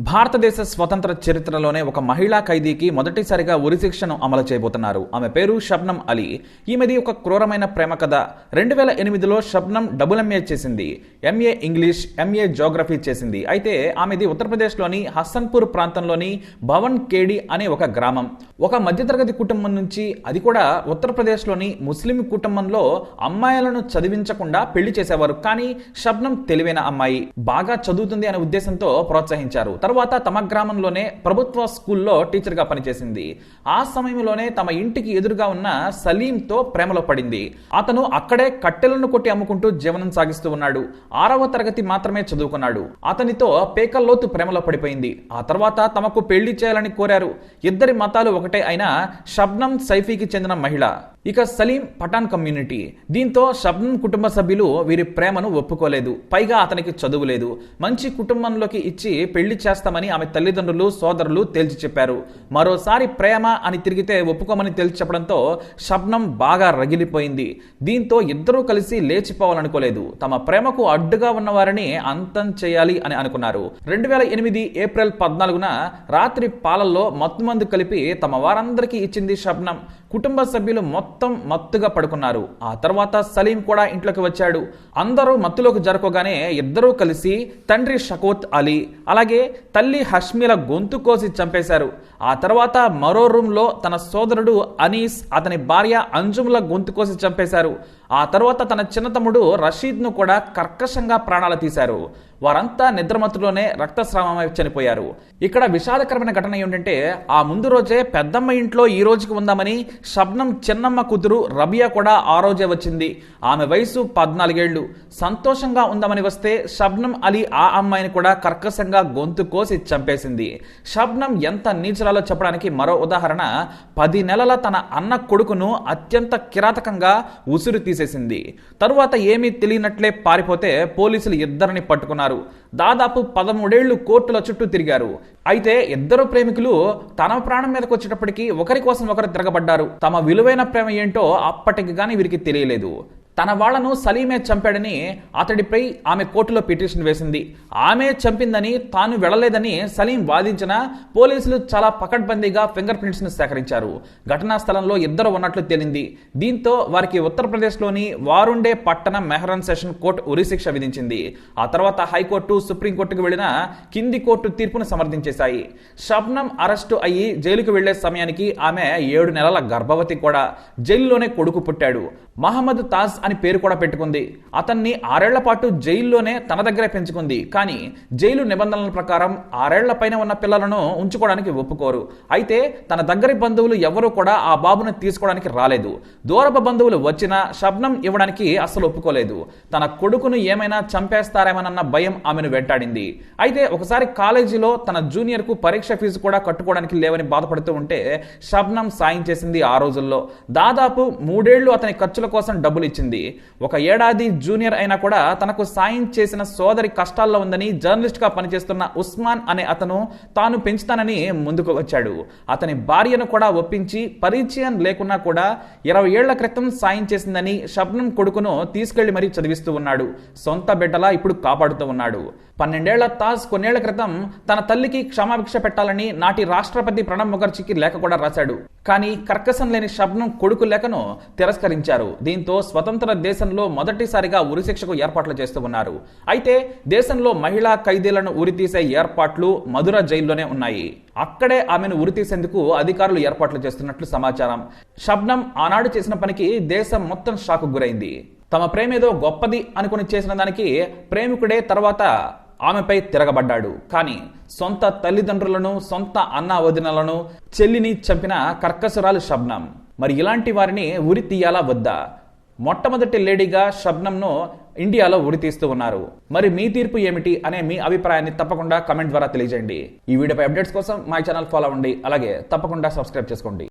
భారతదేశ స్వతంత్ర చరిత్రలోనే ఒక మహిళా ఖైదీకి మొదటిసారిగా ఉరిశిక్షను అమలు చేయబోతున్నారు. ఆమె పేరు షబ్నం అలీ. ఈమెది ఒక క్రూరమైన ప్రేమ కథ. రెండు వేల ఎనిమిదిలో షబ్నం డబుల్ ఎంఏ చేసింది. ఎంఏ ఇంగ్లీష్ ఎంఏ జోగ్రఫీ చేసింది. అయితే ఆమెది ఉత్తరప్రదేశ్లోని హసన్పూర్ ప్రాంతంలోని భవన్ కేడి అనే ఒక గ్రామం. ఒక మధ్యతరగతి కుటుంబం నుంచి అది కూడా ఉత్తరప్రదేశ్లోని ముస్లిం కుటుంబంలో అమ్మాయిలను చదివించకుండా పెళ్ళి చేసేవారు. కానీ షబ్నం తెలివైన అమ్మాయి. బాగా చదువుతుంది అనే ఉద్దేశంతో ప్రోత్సహించారు. తర్వాత తమ గ్రామంలోనే ప్రభుత్వ స్కూల్లో టీచర్గా పనిచేసింది. ఆ సమయంలోనే తమ ఇంటికి ఎదురుగా ఉన్న సలీంతో ప్రేమలో పడింది. అతను అక్కడే కట్టెలను కొట్టి అమ్ముకుంటూ జీవనం సాగిస్తూ ఉన్నాడు. ఆరవ తరగతి మాత్రమే చదువుకున్నాడు. అతనితో పేకల్లోతు ప్రేమలో పడిపోయింది. ఆ తర్వాత తమకు పెళ్ళి చేయాలని కోరారు. ఇద్దరి మతాలు ఒకటే అయినా షబ్నం సైఫీకి చెందిన మహిళ. ఇక సలీం పఠాన్ కమ్యూనిటీ. దీంతో షబ్నం కుటుంబ సభ్యులు వీరి ప్రేమను ఒప్పుకోలేదు. పైగా అతనికి చదువు లేదు. మంచి కుటుంబంలోకి ఇచ్చి పెళ్ళి చేస్తామని ఆమె తల్లిదండ్రులు సోదరులు తేల్చి చెప్పారు. మరోసారి ప్రేమ అని తిరిగితే ఒప్పుకోమని తేల్చి చెప్పడంతో షబ్నం బాగా రగిలిపోయింది. దీంతో ఇద్దరూ కలిసి లేచిపోవాలనుకోలేదు. తమ ప్రేమకు అడ్డుగా ఉన్న వారిని అంతం చేయాలి అని అనుకున్నారు. రెండు వేల ఎనిమిది ఏప్రిల్ పద్నాలుగున రాత్రి పాలల్లో మత్తుమందు కలిపి తమ వారందరికీ ఇచ్చింది షబ్నం. కుటుంబ సభ్యులు మొత్తం మొత్తం మత్తుగా పడుకున్నారు. ఆ తర్వాత సలీం కూడా ఇంట్లోకి వచ్చాడు. అందరూ మత్తులోకి జరుకోగానే ఇద్దరూ కలిసి తండ్రి షకోత్ అలీ అలాగే తల్లి హష్మిల గొంతు కోసి చంపేశారు. ఆ తర్వాత మరో రూమ్లో తన సోదరుడు అనీస్ అతని భార్య అంజుముల గొంతు కోసి చంపేశారు. ఆ తర్వాత తన చిన్నతమ్ముడు రషీద్ను కూడా కర్కశంగా ప్రాణాలు తీశారు. వారంతా నిద్రమత్తులోనే రక్తస్రావమై చనిపోయారు. ఇక్కడ విషాదకరమైన ఘటన ఏంటంటే ఆ ముందు రోజే పెద్దమ్మ ఇంట్లో ఈ రోజుకి ఉందామని షబ్నం చిన్నమ్మ కూతురు రబియా కూడా ఆ రోజే వచ్చింది. ఆమె వయసు పద్నాలుగేళ్ళు సంతోషంగా ఉందామని వస్తే షబ్నం అలీ ఆ అమ్మాయిని కూడా కర్కశంగా గొంతు కోసి చంపేసింది. షబ్నం ఎంత నీచరాలో చెప్పడానికి మరో ఉదాహరణ పది నెలల తన అన్న కొడుకును అత్యంత కిరాతకంగా ఉసురు తీసేసింది. తరువాత ఏమీ తెలియనట్లే పారిపోతే పోలీసులు ఇద్దరిని పట్టుకున్నారు. దాదాపు పదమూడేళ్ళు కోర్టుల చుట్టూ తిరిగారు. అయితే ఇద్దరు ప్రేమికులు తన ప్రాణం మీదకి వచ్చేటప్పటికి ఒకరి కోసం ఒకరు తిరగబడ్డారు. తమ విలువైన ప్రేమ ఏంటో అప్పటికి కానీ వీరికి తెలియలేదు. తన వాళ్ళను సలీమే చంపాడని అతడిపై ఆమె కోర్టులో పిటిషన్ వేసింది. ఆమె చంపిందని తాను వెళ్ళలేదని సలీం వాదించిన పోలీసులు చాలా పకడ్బందీగా ఫింగర్ ప్రింట్స్ను సేకరించారు. ఘటనా స్థలంలో ఇద్దరు ఉన్నట్లు తేలింది. దీంతో వారికి ఉత్తరప్రదేశ్లోని వారుండే పట్టణ మెహరన్ సెషన్ కోర్టు ఉరిశిక్ష విధించింది. ఆ తర్వాత హైకోర్టు సుప్రీంకోర్టుకు వెళ్ళిన కింది కోర్టు తీర్పును సమర్థించేశాయి. షబ్నం అరెస్టు అయ్యి జైలుకు వెళ్ళే సమయానికి ఆమె ఏడు నెలల గర్భవతి కూడా. జైలులోనే కొడుకు పుట్టాడు. మహమ్మద్ తాజ్ అని పేరు కూడా పెట్టుకుంది. అతన్ని ఆరేళ్ళ పాటు జైల్లోనే తన దగ్గరే పెంచుకుంది. కానీ జైలు నిబంధనల ప్రకారం ఆరేళ్ళ పైన ఉన్న పిల్లలను ఉంచుకోవడానికి ఒప్పుకోరు. అయితే తన దగ్గరి బంధువులు ఎవరూ కూడా ఆ బాబును తీసుకోవడానికి రాలేదు. దూరపు బంధువులు వచ్చినా శబ్నం ఇవ్వడానికి అస్సలు ఒప్పుకోలేదు. తన కొడుకును ఏమైనా చంపేస్తారేమోనన్న భయం ఆమెను వెంటాడింది. అయితే ఒకసారి కాలేజీలో తన జూనియర్కు పరీక్ష ఫీజు కూడా కట్టుకోవడానికి లేవని బాధపడుతూ ఉంటే శబ్నం సాయం చేసింది ఆ రోజుల్లో. దాదాపు మూడేళ్ళు అతని ఖర్చుల కోసం డబ్బులు ఇచ్చింది ఒక ఏడాది జూనియర్ అయినా కూడా తనకు సాయం చేసిన సోదరి కష్టాల్లో ఉందని జర్నలిస్ట్గా పనిచేస్తున్న ఉస్మాన్ అనే అతను తాను పెంచుతానని ముందుకు వచ్చాడు. అతని భార్యను కూడా ఒప్పించి పరిచయం లేకున్నా కూడా ఇరవై ఏళ్ళ క్రితం సాయం చేసిందని షబ్నం కొడుకును తీసుకెళ్ళి మరీ చదివిస్తూ ఉన్నాడు. సొంత బిడ్డలా ఇప్పుడు కాపాడుతూ ఉన్నాడు. పన్నెండేళ్ళ తాజ్ కొన్నేళ్ళ క్రితం తన తల్లికి క్షమాభిక్ష పెట్టాలని నాటి రాష్ట్రపతి ప్రణబ్ ముఖర్జీకి లేఖ కూడా రాశాడు. కానీ కర్కసం లేని షబ్నం కొడుకు లేఖను తిరస్కరించారు. దీంతో స్వతంత్ర దేశంలో మొదటిసారిగా ఉరిశిక్షకు ఏర్పాట్లు చేస్తూ ఉన్నారు. అయితే దేశంలో మహిళా ఖైదీలను ఉరితీసే ఏర్పాట్లు మధుర జైల్లోనే ఉన్నాయి. అక్కడే ఆమెను ఉరితీసేందుకు అధికారులు ఏర్పాట్లు చేస్తున్నట్లు సమాచారం. షబ్నం ఆనాడు చేసిన పనికి దేశం మొత్తం షాకు గురైంది. తమ ప్రేమేదో గొప్పది అనుకుని చేసిన దానికి ప్రేమికుడే తర్వాత ఆమెపై తిరగబడ్డాడు. కానీ సొంత తల్లిదండ్రులను సొంత అన్న వదినలను చెల్లిని చంపిన కర్కసురాలు షబ్నం మరి ఇలాంటి వారిని ఉరి తీయాలా వద్దా? మొట్టమొదటి లేడీగా షబ్నంను ఇండియాలో ఉరి తీస్తూ ఉన్నారు. మరి మీ తీర్పు ఏమిటి అనే మీ అభిప్రాయాన్ని తప్పకుండా కమెంట్ ద్వారా తెలియజేయండి. ఈ వీడియోపై అప్డేట్స్ కోసం మా ఛానల్ ఫాలో అవ్వండి. అలాగే తప్పకుండా సబ్స్క్రైబ్ చేసుకోండి.